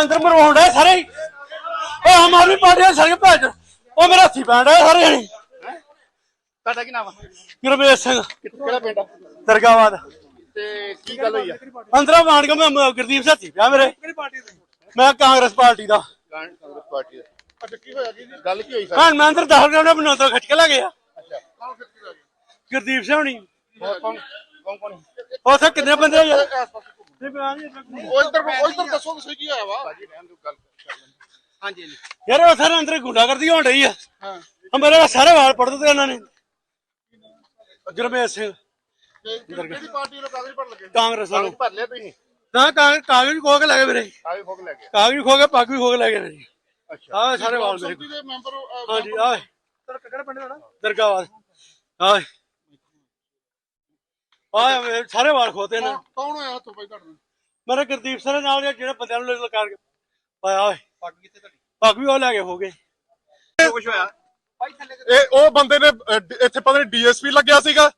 ਅੰਦਰ ਮਰਵਾਉਣ ਡਿਆ ਸਾਰੇ? ਹੀ। ਉਹ ਆਮ ਆਦਮੀ ਪਾਰਟੀ ਦੇ ਸਾਰੇ ਭੈਣ ਉਹ ਮੇਰੇ ਹੱਥੀ ਪੈਣ ਡਿਆ ਸਾਰੇ ਜਣੇ। ਤੁਹਾਡਾ ਕੀ ਨਾਮ ਆ? ਗੁਰਮੇਸ਼ ਸਿੰਘ। ਕਿਹੜਾ ਪਿੰਡ ਆ? ਦਰਗਾਬਾਦ। ਤੇ ਕੀ ਗੱਲ ਹੋਈ ਆ? ਅੰਦਰੋਂ ਕੇ ਮੈਂ ਮ- ਗੁਰਦੀਪ ਸਿੰਘ ਹੱਥੀ ਪਿਆ ਮੇਰੇ। ਮੈਂ ਕਾਂਗਰਸ ਪਾਰਟੀ ਦਾ। ਕਾਂਗਰਸ ਪਾਰਟੀ ਦਾ। ਅੱਛਾ ਕੀ ਹੋਇਆ ਕੀ ਗੱਲ ਕੀ ਹੋਈ ਸਰ? ਹਾਂ ਮੈਂ ਅੰਦਰ ਦਾਖਲ ਕਰਨਾ ਮੈਨੂੰ ਅੰਦਰ ਖਿੱਚ ਕੇ ਲੈ ਗਿਆ ਅੱਛਾ। ਕੌਣ ਫਿਰ ਕੀ ਹੋਇਆ ਗੁਰਦੀਪ ਸਿੰਘ ਹੋਣੀ। ਕੌਣ ਕੌਣ ਕੌਣ ਉੱਥੇ ਕਿੰਨੇ ਬੰਦੇ ਆ ਯਾਰ? ਉਹ ਇੱਧਰ ਉਹ ਇੱਧਰ ਦੱਸੋ ਤੁਸੀਂ ਕੀ ਹੋਇਆ ਵਾ? ਭਾਜੀ ਰਹਿਣ ਦਿਓ ਗੱਲ ਹਾਂਜੀ ਯਾਰ ਉਹ ਸਾਰੇ ਅੰਦਰ ਗੁੰਡਾਗਰਦੀ ਹੋਣ ਰਹੀ ਆ। ਹਾਂ। ਆ ਮੇਰੇ ਸਾਰੇ ਵਾਲ ਪੜ ਦਿੱਤੇ ਉਹਨਾਂ ਨੇ। ਗੁਰਮੇਸ਼ ਸਿੰਘ ਤੇ ਕਿਹੜੀ ਪਾਰਟੀ ਨੂੰ ਕਾਗਜ਼ ਭਰ ਲੱਗੇ? ਕਾਂਗਰਸ ਵੱਲੋਂ। ਕਾਗਜ਼ ਭਰ ਲਿਆ ਤੁਸੀਂ? ਨਾ ਕਾਗਜ਼ ਕਾਗਜ਼ ਖੋ ਕੇ ਲੈ ਗਏ ਮੇਰੇ ਕਾਗਜ਼ ਫੋਕ ਲੈ ਗਏ? ਕਾਗਜ਼ ਖੋ ਕੇ ਪੱਗ ਵੀ ਖੋ ਕੇ ਲੈ ਗਏ ਮੇਰੀ ਅੱਛਾ। ਆਹ ਸਾਰੇ ਵਾਲ ਮੇਰੇ ਹਾਂਜੀ ਆਹ। ਤੇਰਾ ਕਿਹੜਾ ਪਿੰਡ ਦਾ ਆਹ ਆਹ। ਸਾਰੇ ਵਾਲ ਖੋਤੇ ਨੇ। ਕੌਣ ਹੋਇਆ ਹੱਥੋਂ ਭਾਈ ਤੁਹਾਡੇ ਨਾਲ? ਮੇਰੇ ਗੁਰਦੀਪ ਸਿੰਘ ਦੇ ਨਾਲ ਜਿਹੜੇ ਬੰਦਿਆਂ ਨੂੰ ਲਕਾਰ ਕੇ ਪਾਇਆ ਓਏ ਪੱਗ ਕਿੱਥੇ ਤੁਹਾਡੀ? ਪੱਗ ਵੀ ਉਹ ਲੈ ਕੇ ਹੋ ਗਏ। ਕੁਝ ਹੋਇਆ? ਇਹ ਉਹ ਬੰਦੇ ਨੇ ਇੱਥੇ ਪਤਾ ਨਹੀਂ ਡੀਐਸਪੀ ਲੱਗਿਆ ਸੀਗਾ।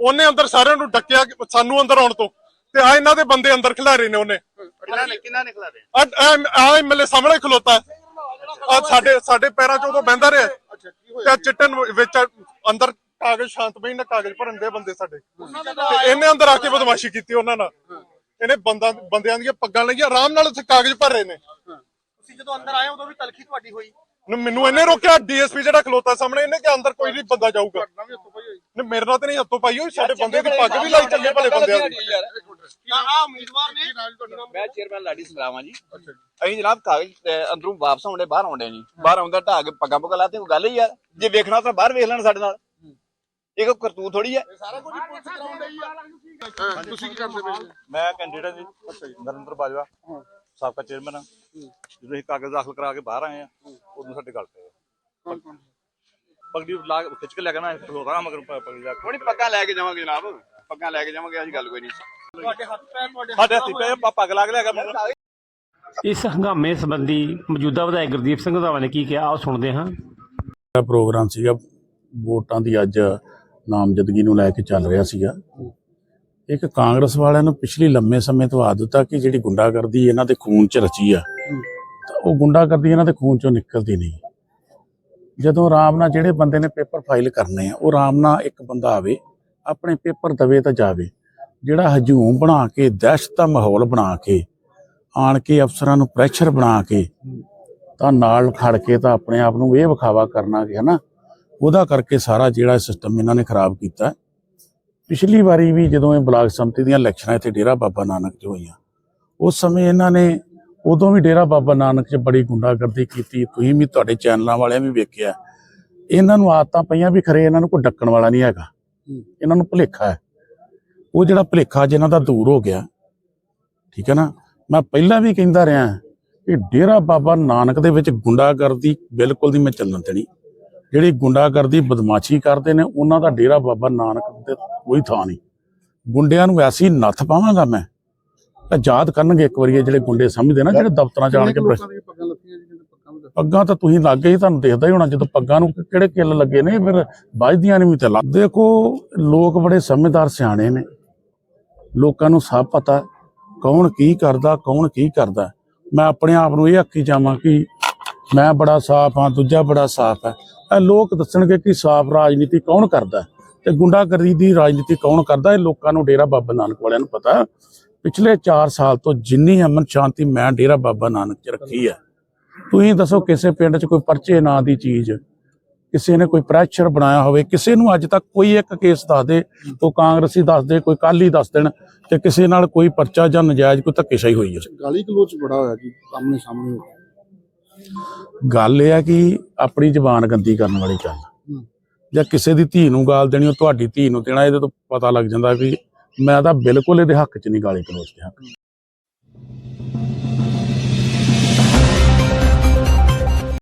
ਉਹਨੇ ਅੰਦਰ ਸਾਰਿਆਂ ਨੂੰ ਡੱਕਿਆ ਸਾਨੂੰ ਅੰਦਰ ਆਉਣ ਤੋਂ। ਤੇ ਆ ਇਹਨਾਂ ਦੇ ਬੰਦੇ ਅੰਦਰ ਖਿਲਾਰੇ ਨੇ ਉਹਨੇ। ਕਿੰਨਾ ਨੇ ਦੇ ਆ ਐਮਐਲਏ ਸਾਹਮਣੇ ਖਲੋਤਾ। ਆ ਸਾਡੇ ਸਾਡੇ ਪੈਰਾਂ 'ਚ ਉਦੋਂ ਬਹਿੰਦਾ ਰਿਹਾ। ਤੇ ਚਿੱਟਨ ਵਿੱਚ ਅੰਦਰ ਕਾਗਜ਼ ਸ਼ਾਂਤਮਈ ਨਾਲ ਕਾਗਜ਼ ਭਰਨ ਦੇ ਬੰਦੇ ਸਾਡੇ। ਤੇ ਇਹਨੇ ਅੰਦਰ ਆ ਕੇ ਬਦਮਾਸ਼ੀ ਕੀਤੀ ਉਹਨਾਂ ਨਾਲ। ਇਹਨੇ ਬੰਦਾ ਬੰਦਿਆਂ ਦੀਆਂ ਪੱਗਾਂ ਲਈਆਂ ਆਰਾਮ ਨਾਲ ਉੱਥੇ ਕਾਗਜ਼ ਭਰ ਰਹੇ ਨੇ। ਤੁਸੀਂ ਜਦੋਂ ਅੰਦਰ ਆਏ ਉਦੋਂ ਵੀ ਤਲਖੀ ਤੁਹਾਡੀ ਹੋਈ? ਨ- ਮੈਨੂੰ ਇਹਨੇ ਰੋਕਿਆ ਡੀਐਸਪੀ ਜਿਹੜਾ ਖਲੋਤਾ ਸਾਹਮਣੇ ਇਹਨੇ ਕਿ ਅੰਦਰ ਕੋਈ ਨਹੀਂ ਬੰਦਾ ਜਾਊਗਾ। ਨਾ ਮੇਰੇ ਨਾਲ ਤੇ ਨਹੀਂ ਹੱਥੋਂ ਪਾਈ ਹੋਈ ਸਾਡੇ ਬੰਦੇ ਦੀ ਪੱਗ ਵੀ ਲਾਈ ਚੱਲੇ ਭਲੇ ਬੰਦਿਆਂ ਦੀ। ਆ ਉਮੀਦਵਾਰ ਨੇ। ਮੈਂ ਚੇਅਰਮੈਨ ਲਾਡੀ ਸੰਗਰਾਵਾਂ ਜੀ। ਅਸੀਂ ਜਨਾਬ ਕਾਗਜ਼ ਅੰਦਰੋਂ ਵਾਪਸ ਆਉਂਦੇ ਬਾਹਰ ਆਉਂਦੇ ਜੀ ਬਾਹਰ ਆਉਂਦਾ ਢਾਹ ਕੇ ਪੱਗਾਂ ਪੁੱਗਾਂ ਲਾਤੇ ਕੋਈ ਗੱਲ ਹੀ ਯਾਰ ਜੇ ਵੇਖਣਾ ਤਾਂ ਬਾਹਰ ਵੇਖ ਲੈਣ ਸਾਡੇ ਨਾਲ। ਇਹ ਕੋਈ ਕਰਤੂਤ ਥੋੜੀ ਹੈ ਸਾਰਾ ਕੁਝ ਪੁਲਿਸ ਕਰਾਉਣ ਡਈ ਆ। ਹਾਂ, ਤੁਸੀਂ ਕੀ ਕਰਦੇ ਪਏ? ਮੈਂ ਕੈਂਡੀਡੇਟ ਜੀ ਨਰਿੰਦਰ ਬਾਜਵਾ ਸਾਬਕਾ ਚੇਅਰਮੈਨ ਹਾਂ ਜਦੋਂ ਅਸੀਂ ਕਾਗਜ਼ ਦਾਖਲ ਕਰਾ ਕੇ ਬਾਹਰ ਆਏ ਆ ਉਦੋਂ ਸਾਡੇ ਗੱਲ ਪਏ ਕੌਣ ਕੌਣ? ਪਗੜੀ ਲਾ ਕੇ ਖਿੱਚ ਕੇ ਲੈ ਕੇ ਨਾ ਖਲੋਤਾ ਮਗਰ ਪ- ਪਗੜੀ ਲਾ ਕੇ। ਥੋੜੀ ਪੱਗਾਂ ਲੈ ਕੇ ਜਾਵਾਂਗੇ ਜਨਾਬ। ਪੱਗਾਂ ਲੈ ਕੇ ਜਾਵਾਂਗੇ ਅਸੀਂ ਗੱਲ ਕੋਈ ਨਹੀਂ ਤੁਹਾਡੇ ਹੱਥ ਪੈਰ ਤੁਹਾਡੇ ਸਾਡੇ ਹੱਥੀ ਪ- ਪੱਗ ਲਾ ਕੇ ਲੈ ਮਗਰ ਇਸ ਹੰਗਾਮੇ ਸੰਬੰਧੀ ਮੌਜੂਦਾ ਵਿਧਾਇਕ ਗੁਰਦੀਪ ਸਿੰਘ ਰੰਧਾਵਾ ਨੇ ਕੀ ਕਿਹਾ ਆਓ ਸੁਣਦੇ ਹਾਂ। ਪ੍ਰੋਗਰਾਮ ਸੀਗਾ ਵੋਟਾਂ ਦੀ ਅੱਜ ਨਾਮਜ਼ਦਗੀ ਨੂੰ ਲੈ ਕੇ ਚੱਲ ਰਿਹਾ ਸੀਗਾ। ਇੱਕ ਕਾਂਗਰਸ ਵਾਲਿਆਂ ਨੂੰ ਪਿਛਲੀ ਲੰਮੇ ਸਮੇਂ ਤੋਂ ਆਦਤ ਆ ਕਿ ਜਿਹੜੀ ਗੁੰਡਾਗਰਦੀ ਇਹਨਾਂ ਦੇ ਖੂਨ 'ਚ ਰਚੀ ਆ, ਤਾਂ ਉਹ ਗੁੰਡਾਗਰਦੀ ਇਹਨਾਂ ਦੇ ਖੂਨ 'ਚੋਂ ਨਿਕਲਦੀ ਨਹੀਂ। ਜਦੋਂ ਆਰਾਮ ਨਾਲ ਜਿਹੜੇ ਬੰਦੇ ਨੇ ਪੇਪਰ ਫਾਈਲ ਕਰਨੇ ਆ, ਉਹ ਆਰਾਮ ਨਾਲ ਇੱਕ ਬੰਦਾ ਆਵੇ, ਆਪਣੇ ਪੇਪਰ ਦਵੇ ਤਾਂ ਜਾਵੇ, ਜਿਹੜਾ ਹਜੂਮ ਬਣਾ ਕੇ, ਦਹਿਸ਼ਤ ਦਾ ਮਾਹੌਲ ਬਣਾ ਕੇ, ਆਣ ਕੇ ਅਫਸਰਾਂ ਨੂੰ ਪ੍ਰੈਸ਼ਰ ਬਣਾ ਕੇ, ਤਾਂ ਨਾਲ ਖੜ ਕੇ ਤਾਂ ਆਪਣੇ ਆਪ ਨੂੰ ਇਹ ਵਿਖਾਵਾ ਕਰਨਾ ਕਿ ਹਨਾ ਉਹਦਾ ਕਰਕੇ ਸਾਰਾ ਜਿਹੜਾ ਸਿਸਟਮ ਇਹਨਾਂ ਨੇ ਖਰਾਬ ਕੀਤਾ ਪਿਛਲੀ ਵਾਰੀ ਵੀ ਜਦੋਂ ਇਹ ਬਲਾਕ ਸੰਮਤੀ ਦੀਆਂ ਇਲੈਕਸ਼ਨਾਂ ਇੱਥੇ ਡੇਰਾ ਬਾਬਾ ਨਾਨਕ 'ਚ ਹੋਈਆਂ ਉਸ ਸਮੇਂ ਇਹਨਾਂ ਨੇ ਉਦੋਂ ਵੀ ਡੇਰਾ ਬਾਬਾ ਨਾਨਕ 'ਚ ਬੜੀ ਗੁੰਡਾਗਰਦੀ ਕੀਤੀ। ਤੁਸੀਂ ਵੀ ਤੁਹਾਡੇ ਚੈਨਲਾਂ ਵਾਲਿਆਂ ਵੀ ਵੇਖਿਆ ਇਹਨਾਂ ਨੂੰ ਆਦਤਾਂ ਪਈਆਂ ਵੀ ਖਰੇ ਇਹਨਾਂ ਨੂੰ ਕੋਈ ਡੱਕਣ ਵਾਲਾ ਨਹੀਂ ਹੈਗਾ। ਇਹਨਾਂ ਨੂੰ ਭੁਲੇਖਾ ਹੈ। ਉਹ ਜਿਹੜਾ ਭੁਲੇਖਾ ਜਿਹਨਾਂ ਦਾ ਦੂਰ ਹੋ ਗਿਆ ਠੀਕ ਹੈ ਨਾ? ਮੈਂ ਪਹਿਲਾਂ ਵੀ ਕਹਿੰਦਾ ਰਿਹਾ ਕਿ ਡੇਰਾ ਬਾਬਾ ਨਾਨਕ ਦੇ ਵਿੱਚ ਗੁੰਡਾਗਰਦੀ ਬਿਲਕੁਲ ਨਹੀਂ ਮੈਂ ਚੱਲਣ ਦੇਣੀ। ਜਿਹੜੀ ਗੁੰਡਾਗਰਦੀ ਬਦਮਾਸ਼ੀ ਕਰਦੇ ਨੇ ਉਹਨਾਂ ਦਾ ਡੇਰਾ ਬਾਬਾ ਨਾਨਕ ਤੇ ਕੋਈ ਥਾਂ ਨਹੀਂ। ਗੁੰਡਿਆਂ ਨੂੰ ਐਸੀ ਨੱਥ ਪਾਵਾਂਗਾ ਮੈਂ ਤਾਂ ਯਾਦ ਕਰਨਗੇ ਇੱਕ ਵਾਰੀ ਇਹ ਜਿਹੜੇ ਗੁੰਡੇ ਸਮਝਦੇ ਨਾ ਜਿਹੜੇ ਦਫ਼ਤਰਾਂ ਚ ਆਣ ਕੇ ਪੱਗਾਂ ਤਾਂ ਤੁਸੀਂ ਲੱਗ ਗਏ ਤੁਹਾਨੂੰ ਦਿਖਦਾ ਹੀ ਹੋਣਾ ਜਦੋਂ ਪੱਗਾਂ ਨੂੰ ਕਿਹੜੇ ਕਿੱਲ ਲੱਗੇ ਨੇ ਫਿਰ ਵੱਜਦੀਆਂ ਨਹੀਂ ਵੀ ਤੇ ਲੱਗ ਦੇਖੋ ਲੋਕ ਬੜੇ ਸਮਝਦਾਰ ਸਿਆਣੇ ਨੇ। ਲੋਕਾਂ ਨੂੰ ਸਭ ਪਤਾ ਕੌਣ ਕੀ ਕਰਦਾ ਕੌਣ ਕੀ ਕਰਦਾ। ਮੈਂ ਆਪਣੇ ਆਪ ਨੂੰ ਇਹ ਆਖੀ ਜਾਵਾਂ ਕਿ ਮੈਂ ਬੜਾ ਸਾਫ਼ ਹਾਂ, ਦੂਜਾ ਬੜਾ ਸਾਫ਼ ਹੈ। ਇਹ ਲੋਕ ਦੱਸਣਗੇ ਕਿ ਸਾਫ਼ ਰਾਜਨੀਤੀ ਕੌਣ ਕਰਦਾ ਤੇ ਗੁੰਡਾਗਰਦੀ ਦੀ ਰਾਜਨੀਤੀ ਕੌਣ ਕਰਦਾ ਇਹ ਲੋਕਾਂ ਨੂੰ ਡੇਰਾ ਬਾਬਾ ਨਾਨਕ ਵਾਲਿਆਂ ਨੂੰ ਪਤਾ। ਪਿਛਲੇ 4 ਸਾਲ ਤੋਂ ਜਿੰਨੀ ਅਮਨ ਸ਼ਾਂਤੀ ਮੈਂ ਡੇਰਾ ਬਾਬਾ ਨਾਨਕ 'ਚ ਰੱਖੀ ਹੈ। ਤੁਸੀਂ ਦੱਸੋ ਕਿਸੇ ਪਿੰਡ 'ਚ ਕੋਈ ਪਰਚੇ ਨਾਂ ਦੀ ਚੀਜ਼, ਕਿਸੇ ਨੇ ਕੋਈ ਪ੍ਰੈਸ਼ਰ ਬਣਾਇਆ ਹੋਵੇ, ਕਿਸੇ ਨੂੰ ਅੱਜ ਤੱਕ ਕੋਈ ਇੱਕ ਕੇਸ ਦੱਸ ਦੇ, ਉਹ ਕਾਂਗਰਸੀ ਦੱਸ ਦੇ, ਕੋਈ ਕਾਲੀ ਦੱਸ ਦੇਣ ਤੇ ਕਿਸੇ ਨਾਲ ਕੋਈ ਪਰਚਾ ਜਾਂ ਨਜਾਇਜ਼ ਕੋਈ ਧੱਕੇਸ਼ਾਹੀ ਹੋਈ ਹੈ ਗਾਲੀ ਗਲੋਚ ਬੜਾ ਹੋਇਆ ਜੀ ਸਾਹਮਣੇ ਸਾਹਮਣੇ ਗੱਲ ਇਹ ਹੈ ਕਿ ਆਪਣੀ ਜ਼ਬਾਨ ਗੰਦੀ ਕਰਨ ਵਾਲੀ ਗੱਲ ਜਾਂ ਕਿਸੇ ਦੀ ਧੀ ਨੂੰ ਗਾਲ ਦੇਣੀ ਉਹ ਤੁਹਾਡੀ ਧੀ ਨੂੰ ਦੇਣਾ ਇਹਦੇ ਤੋਂ ਪਤਾ ਲੱਗ ਜਾਂਦਾ ਵੀ ਮੈਂ ਤਾਂ ਬਿਲਕੁਲ ਇਹਦੇ ਹੱਕ 'ਚ ਨਹੀਂ ਗਾਲੀ ਗਲੋਚ ਦੇ ਹੱਕ।